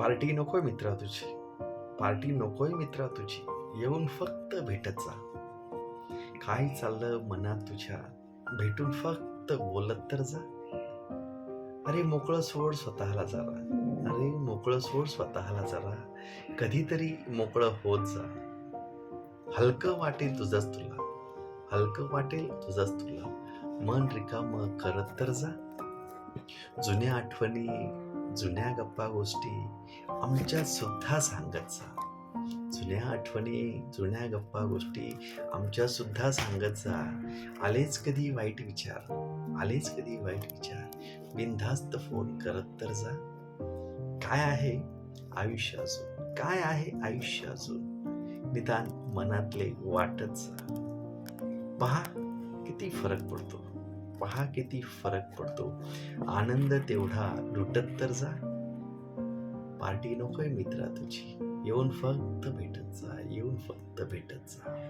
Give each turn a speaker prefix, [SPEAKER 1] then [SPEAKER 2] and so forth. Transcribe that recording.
[SPEAKER 1] Party नकोय मित्रा तुझी. पार्टी नकोय मित्रा तुझी. येऊन फक्त भेटत जा. काय चाललं मनात तुझ्या? भेटून फक्त बोलत तर जा. अरे मोकळं सोड स्वतःला जरा. अरे मोकळं सोड स्वतःला जरा. कधीतरी मोकळं होत जा. हलकं वाटेल तुझंच तुला. हलकं वाटेल तुझंच तुला. मन रिकाम करत तर जा. जुन्या आठवणी जुन्या गप्पा गोष्टी आमच्या सुद्धा सांगत जा. जुन्या आठवणी जुन्या गप्पा गोष्टी आमच्या सुद्धा सांगत जा. आलेच कधी वाईट विचार? आलेच कधी वाईट विचार? बिनधास्त फोन करत तर जा. काय आहे आयुष्य अजून? काय आहे आयुष्य अजून? निदान मनातले वाटत जा. पहा किती फरक पडतो. पहा किती फरक पडतो. आनंद तेवढा लुटत तर जा. पार्टी नकोय मित्रा तुझी. येऊन फक्त भेटत जा येऊन फक्त भेटत जा.